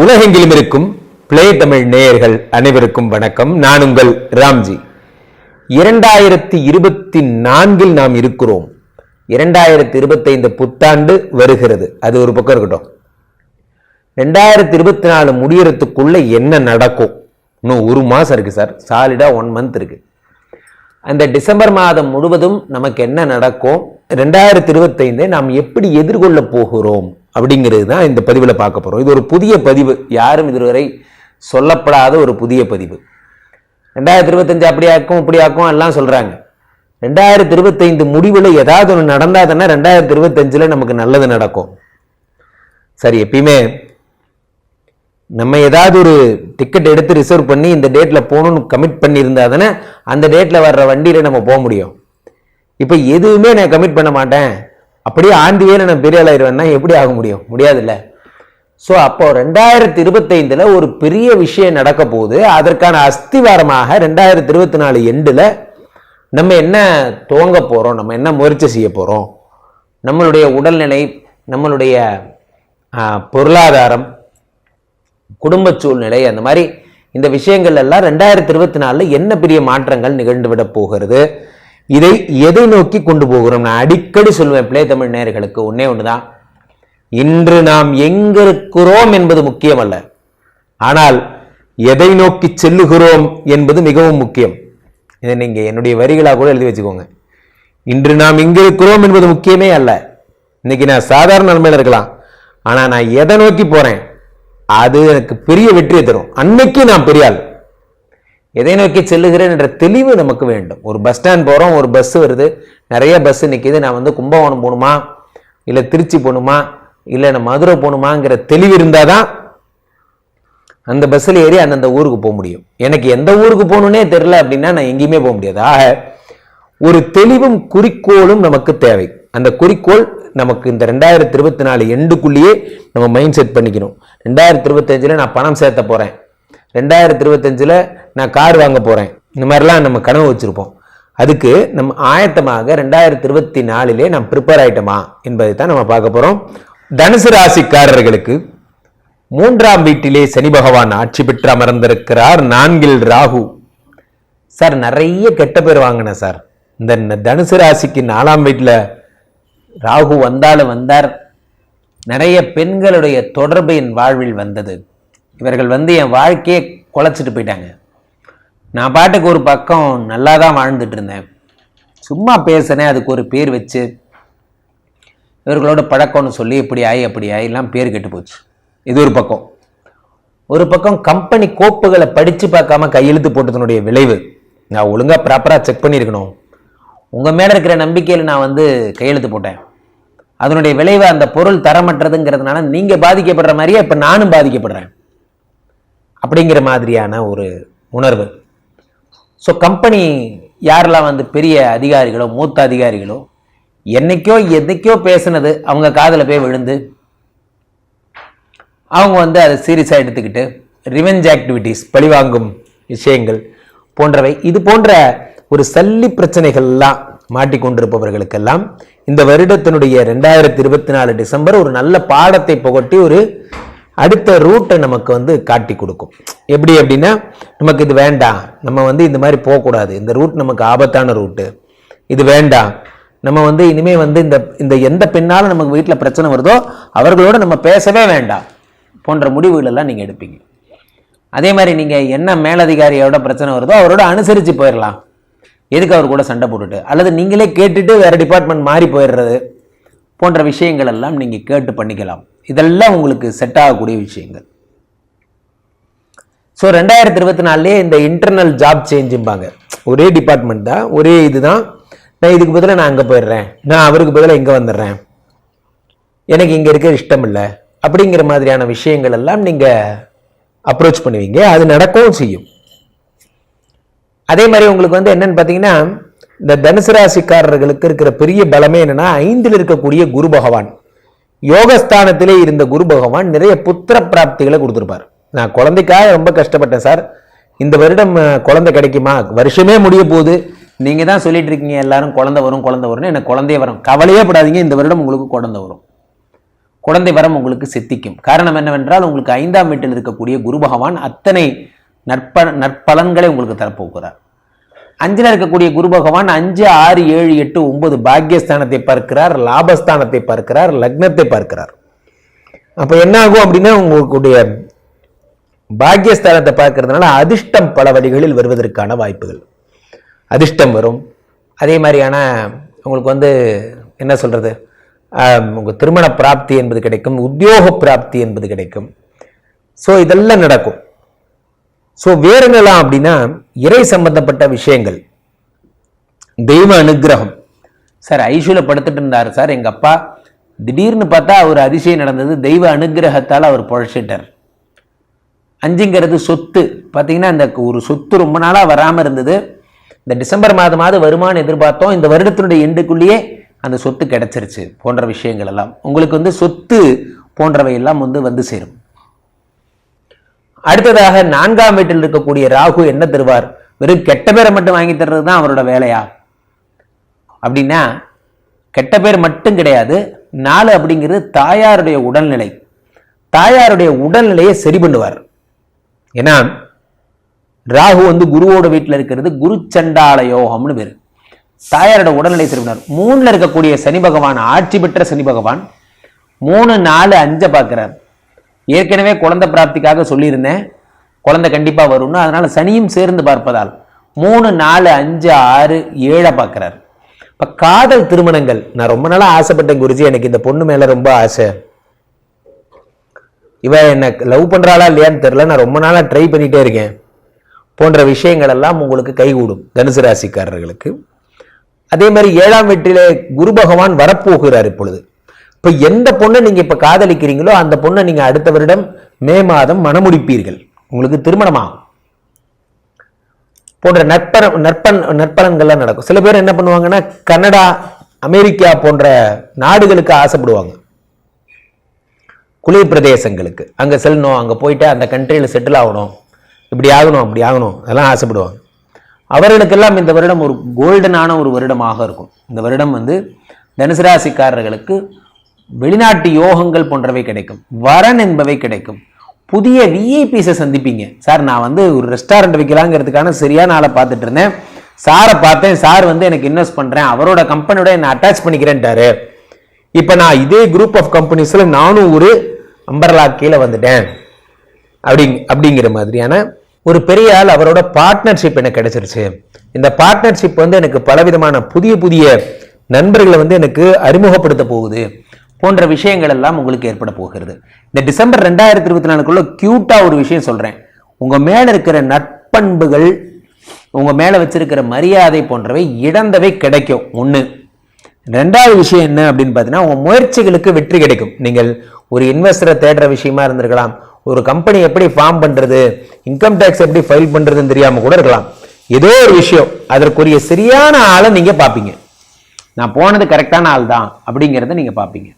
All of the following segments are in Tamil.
உலகெங்கிலும் இருக்கும் பிளே தமிழ் நேயர்கள் அனைவருக்கும் வணக்கம். நான் உங்கள் ராம்ஜி. இரண்டாயிரத்தி இருபத்தி நான்கில் நாம் இருக்கிறோம். இரண்டாயிரத்தி இருபத்தைந்து புத்தாண்டு வருகிறது. அது ஒரு பக்கம் இருக்கட்டும். ரெண்டாயிரத்தி இருபத்தி நாலு முடியறதுக்குள்ள என்ன நடக்கும்? இன்னும் ஒரு மாதம் இருக்குது சார். சாலிடா ஒன் மந்த் இருக்குது அந்த டிசம்பர் மாதம் முழுவதும் நமக்கு என்ன நடக்கும்? ரெண்டாயிரத்தி இருபத்தைந்தை நாம் எப்படி எதிர்கொள்ள போகிறோம்? அப்படிங்கிறது தான் இந்த பதிவில் பார்க்க போகிறோம் இது ஒரு புதிய பதிவு. யாரும் இதுவரை சொல்லப்படாத ஒரு புதிய பதிவு. ரெண்டாயிரத்தி இருபத்தஞ்சு அப்படி ஆக்கும் இப்படி ஆக்கும் எல்லாம் சொல்கிறாங்க ரெண்டாயிரத்தி இருபத்தைந்து முடிவில் ஏதாவது ஒன்று நடந்தால் தானே ரெண்டாயிரத்தி இருபத்தஞ்சில் நமக்கு நல்லது நடக்கும். சரி எப்பயுமே நம்ம ஏதாவது ஒரு டிக்கெட் எடுத்து ரிசர்வ் பண்ணி இந்த டேட்டில் போகணும்னு கமிட் பண்ணியிருந்தா தானே அந்த டேட்டில் வர்ற வண்டியில் நம்ம போக முடியும். இப்போ எதுவுமே நான் கமிட் பண்ண மாட்டேன். அப்படியே ஆண்டி வேலை நான் பெரிய ஆளாயிருவேன்னா எப்படி ஆக முடியும்? முடியாதுல்ல. ஸோ அப்போ ரெண்டாயிரத்தி இருபத்தைந்தில் ஒரு பெரிய விஷயம் நடக்க போகுது அதற்கான அஸ்திவாரமாக ரெண்டாயிரத்தி இருபத்தி நாலு எண்டில் நம்ம என்ன துவங்க போகிறோம் நம்ம என்ன முயற்சி செய்ய போகிறோம் நம்மளுடைய உடல்நிலை நம்மளுடைய பொருளாதாரம் குடும்ப சூழ்நிலை அந்த மாதிரி இந்த விஷயங்கள் எல்லாம் ரெண்டாயிரத்தி இருபத்தி நாலில் என்ன பெரிய மாற்றங்கள் நிகழ்ந்து விட போகிறது? இதை எதை நோக்கி கொண்டு போகிறோம் நான் அடிக்கடி சொல்லுவேன் பிளே தமிழ் நேர்களுக்கு ஒன்னே தான் இன்று நாம் எங்க இருக்கிறோம் என்பது முக்கியமல்ல. ஆனால் எதை நோக்கி செல்லுகிறோம் என்பது மிகவும் முக்கியம். இதை நீங்க என்னுடைய வரிகளாக கூட எழுதி வச்சுக்கோங்க. இன்று நாம் எங்க இருக்கிறோம் என்பது முக்கியமே அல்ல. இன்னைக்கு நான் சாதாரண நிலைமையில இருக்கலாம். ஆனால் நான் எதை நோக்கி போறேன்? அது எனக்கு பெரிய வெற்றியை தரும். அன்னைக்கு நான் பெரியாள் எதை நோக்கி செல்லுகிறேன் என்ற தெளிவு நமக்கு வேண்டும். ஒரு பஸ் ஸ்டாண்ட் போகிறோம் ஒரு பஸ் வருது. நிறைய பஸ் நிற்கிது நான் வந்து கும்பகோணம் போகணுமா? இல்லை திருச்சி போகணுமா? இல்லை நான் மதுரை போகணுமாங்கிற தெளிவு இருந்தால் தான் அந்த பஸ்ஸில் ஏறி அந்தந்த ஊருக்கு போக முடியும். எனக்கு எந்த ஊருக்கு போகணுன்னே தெரில அப்படின்னா நான் எங்கேயுமே போக முடியாது. ஆக ஒரு தெளிவும் குறிக்கோளும் நமக்கு தேவை. அந்த குறிக்கோள் நமக்கு இந்த ரெண்டாயிரத்தி இருபத்தி நாலு எண்டுக்குள்ளேயே நம்ம மைண்ட் செட் பண்ணிக்கணும். ரெண்டாயிரத்தி இருபத்தஞ்சில் நான் பணம் சேர்த்த போகிறேன் ரெண்டாயிரத்தி இருபத்தஞ்சில் நான் கார் வாங்க போகிறேன் இந்த மாதிரிலாம் நம்ம கனவு வச்சுருப்போம். அதுக்கு நம்ம ஆயத்தமாக ரெண்டாயிரத்தி இருபத்தி நாலிலே நாம் ப்ரிப்பேர் ஆகிட்டோமா என்பதை தான் நம்ம பார்க்க போகிறோம் தனுசு ராசிக்காரர்களுக்கு மூன்றாம் வீட்டிலே சனி பகவான் ஆட்சி பெற்று அமர்ந்திருக்கிறார். நான்கில் ராகு. சார் நிறைய கெட்ட பேர் வாங்கினேன் சார். இந்த தனுசு ராசிக்கு நாலாம் வீட்டில் ராகு வந்தாலும் வந்தார். நிறைய பெண்களுடைய தொடர்பு என் வாழ்வில் வந்தது. இவர்கள் வந்து என் வாழ்க்கையை குலைச்சிட்டு போயிட்டாங்க. நான் பாட்டுக்கு ஒரு பக்கம் நல்லா தான் வாழ்ந்துட்டு இருந்தேன். சும்மா பேசினேன் அதுக்கு ஒரு பேர் வச்சு இவர்களோட பழக்கம்னு சொல்லி இப்படி ஆயி அப்படி ஆயி எல்லாம் பேர் கெட்டு போச்சு. இது ஒரு பக்கம். ஒரு பக்கம் கம்பெனி கோப்புகளை படித்து பார்க்காம கையெழுத்து போட்டதனுடைய விளைவு. நான் ஒழுங்காக ப்ராப்பராக செக் பண்ணியிருக்கணும். உங்கள் மேலே இருக்கிற நம்பிக்கையில் நான் வந்து கையெழுத்து போட்டேன். அதனுடைய விளைவு அந்த பொருள் தரமற்றதுங்கிறதுனால நீங்கள் பாதிக்கப்படுற மாதிரியே இப்போ நானும் பாதிக்கப்படுறேன். அப்படிங்கிற மாதிரியான ஒரு உணர்வு. ஸோ கம்பெனி யாரெல்லாம் வந்து பெரிய அதிகாரிகளோ மூத்த அதிகாரிகளோ என்னைக்கோ எதுக்கோ பேசுனது அவங்க காதில் போய் விழுந்து அவங்க வந்து அதை சீரியஸாக எடுத்துக்கிட்டு ரிவெஞ்ச் ஆக்டிவிட்டீஸ் பழிவாங்கும் விஷயங்கள் போன்றவை இது போன்ற ஒரு சல்லி பிரச்சனைகள்லாம் மாட்டிக்கொண்டிருப்பவர்களுக்கெல்லாம் இந்த வருடத்தினுடைய ரெண்டாயிரத்தி இருபத்தி நாலு டிசம்பர் ஒரு நல்ல பாடத்தை புகட்டி ஒரு அடுத்த ரூட்டை நமக்கு வந்து காட்டி கொடுக்கும். எப்படி அப்படின்னா நமக்கு இது வேண்டாம். நம்ம வந்து இந்த மாதிரி போகக்கூடாது. இந்த ரூட் நமக்கு ஆபத்தான ரூட்டு. இது வேண்டாம். நம்ம வந்து இனிமேல் வந்து இந்த இந்த எந்த பெண்ணாலும் நமக்கு வீட்டில் பிரச்சனை வருதோ அவர்களோட நம்ம பேசவே வேண்டாம். போன்ற முடிவுகளெல்லாம் நீங்கள் எடுப்பீங்க. அதே மாதிரி நீங்கள் என்ன மேலதிகாரியோட பிரச்சனை வருதோ அவரோட அனுசரித்து போயிடலாம் எதுக்கு அவர் கூட சண்டை போட்டுட்டு? அல்லது நீங்களே கேட்டுட்டு வேறு டிபார்ட்மெண்ட் மாறி போயிடுறது போன்ற விஷயங்கள் எல்லாம் நீங்கள் கேட்டு பண்ணிக்கலாம். இதெல்லாம் உங்களுக்கு செட் ஆகக்கூடிய விஷயங்கள். ஸோ ரெண்டாயிரத்தி இருபத்தி நாலுலேயே இந்த இன்டர்னல் ஜாப் சேஞ்சும்பாங்க ஒரே டிபார்ட்மெண்ட் தான் ஒரே இதுதான். நான் இதுக்கு பதிலாக நான் அங்கே போயிடுறேன். நான் அவருக்கு பதிலாக இங்கே வந்துடுறேன். எனக்கு இங்கே இருக்க இஷ்டம் இல்லை. அப்படிங்கிற மாதிரியான விஷயங்கள் எல்லாம் நீங்கள் அப்ரோச் பண்ணுவீங்க. அது நடக்கவும் செய்யும். அதே மாதிரி உங்களுக்கு வந்து என்னன்னு பார்த்தீங்கன்னா இந்த தனுசு ராசிக்காரர்களுக்கு இருக்கிற பெரிய பலமே என்னென்னா ஐந்தில் இருக்கக்கூடிய குரு பகவான். யோகஸ்தானத்திலே இருந்த குரு பகவான் நிறைய புத்திர பிராப்திகளை கொடுத்துருப்பார். நான் குழந்தைக்காக ரொம்ப கஷ்டப்பட்டேன் சார். இந்த வருடம் குழந்தை கிடைக்குமா? வருஷமே முடிய போகுது. நீங்கள் தான் சொல்லிட்டு இருக்கீங்க எல்லாரும் குழந்தை வரும் குழந்தை வரும்னு. எனக்கு குழந்தைய வரும். கவலையே படாதீங்க இந்த வருடம் உங்களுக்கு குழந்தை வரும். குழந்தை வரம் உங்களுக்கு சித்திக்கும். காரணம் என்னவென்றால் உங்களுக்கு ஐந்தாம் வீட்டில் இருக்கக்கூடிய குரு பகவான் அத்தனை நற்ப நற்பலன்களை உங்களுக்கு தரப்போகிறார். அஞ்சில் இருக்கக்கூடிய குரு பகவான் அஞ்சு ஆறு ஏழு எட்டு ஒன்பது பாக்கியஸ்தானத்தை பார்க்கிறார் லாபஸ்தானத்தை பார்க்கிறார் லக்னத்தை பார்க்கிறார். அப்போ என்ன ஆகும் அப்படின்னா உங்களுடைய பாக்கியஸ்தானத்தை பார்க்கறதுனால அதிர்ஷ்டம் பல வழிகளில் வருவதற்கான வாய்ப்புகள். அதிர்ஷ்டம் வரும். அதே மாதிரியான உங்களுக்கு வந்து என்ன சொல்கிறது உங்கள் திருமண பிராப்தி என்பது கிடைக்கும் உத்தியோக பிராப்தி என்பது கிடைக்கும். ஸோ இதெல்லாம் நடக்கும். ஸோ வேற என்னலாம் அப்படின்னா இறை சம்பந்தப்பட்ட விஷயங்கள். தெய்வ அனுக்கிரகம் சார் ஐஷுவில் படுத்துட்டு இருந்தார் சார் எங்கள் அப்பா. திடீர்னு பார்த்தா ஒரு அதிசயம் நடந்தது. தெய்வ அனுக்கிரகத்தால் அவர் பொழைச்சிட்டார். அஞ்சுங்கிறது சொத்து. பார்த்தீங்கன்னா அந்த ஒரு சொத்து ரொம்ப நாளாக வராமல் இருந்தது. இந்த டிசம்பர் மாதமாவது வருமானம் எதிர்பார்த்தோம். இந்த வருடத்தினுடைய எண்டுக்குள்ளேயே அந்த சொத்து கிடச்சிருச்சு போன்ற விஷயங்கள் எல்லாம். உங்களுக்கு வந்து சொத்து போன்றவை எல்லாம் வந்து வந்து சேரும். அடுத்ததாக நான்காம் வீட்டில் இருக்கக்கூடிய ராகு என்ன தருவார்? வெறும் கெட்ட பேரை மட்டும் வாங்கி தர்றது தான் அவரோட வேலையா? அப்படின்னா கெட்ட பேர் மட்டும் கிடையாது நாலு அப்படிங்கிறது தாயாருடைய உடல்நிலை. தாயாருடைய உடல்நிலையை சரி பண்ணுவார். ஏன்னா ராகு வந்து குருவோட வீட்டில் இருக்கிறது குரு சண்டால யோகம்னு பேர். தாயாரோட உடல்நிலை சரி பண்ணுவார். மூணில் இருக்கக்கூடிய சனி பகவான் ஆட்சி பெற்ற சனி பகவான் மூணு நாலு அஞ்சை பார்க்குறார். ஏற்கனவே குழந்தை பிராப்திக்காக சொல்லியிருந்தேன். குழந்தை கண்டிப்பாக வரும்னு. அதனால் சனியும் சேர்ந்து பார்ப்பதால் மூணு நாலு அஞ்சு ஆறு ஏழை பார்க்கிறார். இப்போ காதல் திருமணங்கள். நான் ரொம்ப நாளாக ஆசைப்பட்டேன் குருஜி. எனக்கு இந்த பொண்ணு மேலே ரொம்ப ஆசை. இவ என்ன லவ் பண்ணுறாளா இல்லையான்னு தெரில நான் ரொம்ப நாளாக ட்ரை பண்ணிகிட்டே இருக்கேன். போன்ற விஷயங்கள் எல்லாம் உங்களுக்கு கைகூடும் தனுசு ராசிக்காரர்களுக்கு. அதே மாதிரி ஏழாம் வீட்டிலே குரு பகவான் வரப்போகிறார் இப்பொழுது. இப்போ எந்த பொண்ணை நீங்க இப்போ காதலிக்கிறீங்களோ அந்த பொண்ணை நீங்க அடுத்த வருடம் மே மாதம் மணமுடிப்பீர்கள். உங்களுக்கு திருமணமாகும். போன்ற நற்பர நற்பன் நற்பலன்கள்லாம் நடக்கும். சில பேர் என்ன பண்ணுவாங்கன்னா கனடா அமெரிக்கா போன்ற நாடுகளுக்கு ஆசைப்படுவாங்க. குளிர் பிரதேசங்களுக்கு. அங்கே செல்லணும் அங்கே போயிட்டு அந்த கண்ட்ரியில் செட்டில் ஆகணும். இப்படி ஆகணும் அப்படி ஆகணும். அதெல்லாம் ஆசைப்படுவாங்க. அவர்களுக்கெல்லாம் இந்த வருடம் ஒரு கோல்டனான ஒரு வருடமாக இருக்கும். இந்த வருடம் வந்து தனுசு ராசிக்காரர்களுக்கு வெளிநாட்டு யோகங்கள் போன்றவை கிடைக்கும். வரன் என்பவை கிடைக்கும். புதிய விஐபிஸை சந்திப்பீங்க. சார் நான் வந்து ஒரு ரெஸ்டாரண்ட் வைக்கலாங்கிறதுக்கான சரியான ஆளை பார்த்துட்டு இருந்தேன். சாரை பார்த்தேன். சார் வந்து எனக்கு இன்வெஸ்ட் பண்ணுறேன் அவரோட கம்பெனியோட என்னை அட்டாச் பண்ணிக்கிறேன்ட்டாரு. இப்போ நான் இதே குரூப் ஆஃப் கம்பெனிஸில் நானும் ஒரு அம்பர்லா கீழே வந்துட்டேன். அப்படி அப்படிங்கிற மாதிரியான ஒரு பெரிய ஆள் அவரோட பார்ட்னர்ஷிப் எனக்கு கிடைச்சிருச்சு. இந்த பார்ட்னர்ஷிப் வந்து எனக்கு பலவிதமான புதிய புதிய நண்பர்களை வந்து எனக்கு அறிமுகப்படுத்த போகுது. போன்ற விஷயங்கள் எல்லாம் உங்களுக்கு ஏற்பட போகிறது. இந்த டிசம்பர் ரெண்டாயிரத்தி இருபத்தி நாலுக்குள்ள கியூட்டா ஒரு விஷயம் சொல்றேன். உங்க மேல இருக்கிற நட்பண்புகள் உங்க மேல வச்சிருக்கிற மரியாதை போன்றவை இழந்தவை கிடைக்கும். ஒண்ணு. ரெண்டாவது விஷயம் என்ன அப்படின்னு பார்த்தீங்கன்னா உங்க முயற்சிகளுக்கு வெற்றி கிடைக்கும். நீங்கள் ஒரு இன்வெஸ்டரை தேடுற விஷயமா இருந்திருக்கலாம். ஒரு கம்பெனி எப்படி ஃபார்ம் பண்றது இன்கம் டேக்ஸ் எப்படி ஃபைல் பண்றதுன்னு தெரியாம கூட இருக்கலாம். ஏதோ ஒரு விஷயம். அதற்குரிய சரியான ஆளை நீங்க பார்ப்பீங்க. நான் போனது கரெக்டான ஆள் தான் அப்படிங்கிறத நீங்க பார்ப்பீங்க.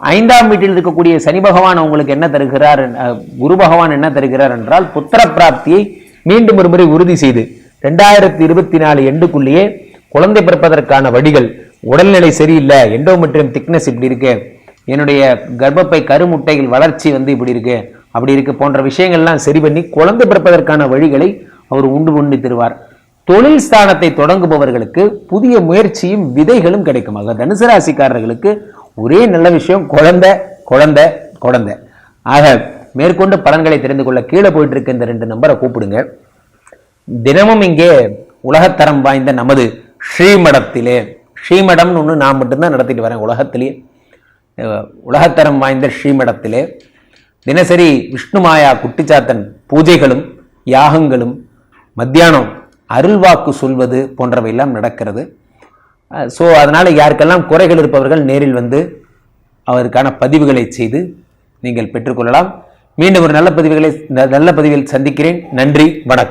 ஐந்தாம் வீட்டில் இருக்கக்கூடிய சனி பகவான் உங்களுக்கு என்ன தருகிறார் குரு பகவான் என்ன தருகிறார் என்றால் புத்திர பிராப்தியை மீண்டும் ஒரு முறை உறுதி செய்து ரெண்டாயிரத்தி இருபத்தி நாலு எண்டுக்குள்ளேயே குழந்தை பிறப்பதற்கான வழிகள் உடல்நிலை சரியில்லை எண்டோமெட்ரியம் திக்னஸ் இப்படி இருக்கு என்னுடைய கர்ப்பப்பை கருமுட்டைகள் வளர்ச்சி வந்து இப்படி இருக்கு அப்படி இருக்கு போன்ற விஷயங்கள்லாம் சரி பண்ணி குழந்தை பிறப்பதற்கான வழிகளை அவர் உண்டு உண்டு தருவார். தொழில் ஸ்தானத்தை தொடங்குபவர்களுக்கு புதிய முயற்சியும் விதைகளும் கிடைக்கும். ஆக தனுசு ராசிக்காரர்களுக்கு ஒரே நல்ல விஷயம் குழந்தை குழந்தை குழந்தை. ஆக மேற்கொண்டு பலன்களை தெரிந்து கொள்ள கீழே போயிட்டு இருக்க இந்த ரெண்டு நம்பரை கூப்பிடுங்க. தினமும் இங்கே உலகத்தரம் வாய்ந்த நமது ஸ்ரீமடத்திலே ஸ்ரீமடம்னு ஒன்று நான் மட்டும்தான் நடத்திட்டு வரேன் உலகத்திலேயே உலகத்தரம் வாய்ந்த ஸ்ரீமடத்திலே தினசரி விஷ்ணுமாயா குட்டிச்சாத்தன் பூஜைகளும் யாகங்களும் மத்தியானம் அருள்வாக்கு சொல்வது போன்றவையெல்லாம் நடக்கிறது. ஸோ அதனால் யாருக்கெல்லாம் குறைகள் இருப்பவர்கள் நேரில் வந்து அவருக்கான பதிவுகளை செய்து நீங்கள் பெற்றுக்கொள்ளலாம். மீண்டும் ஒரு நல்ல பதிவுகளை நல்ல பதிவில் சந்திக்கிறேன். நன்றி வணக்கம்.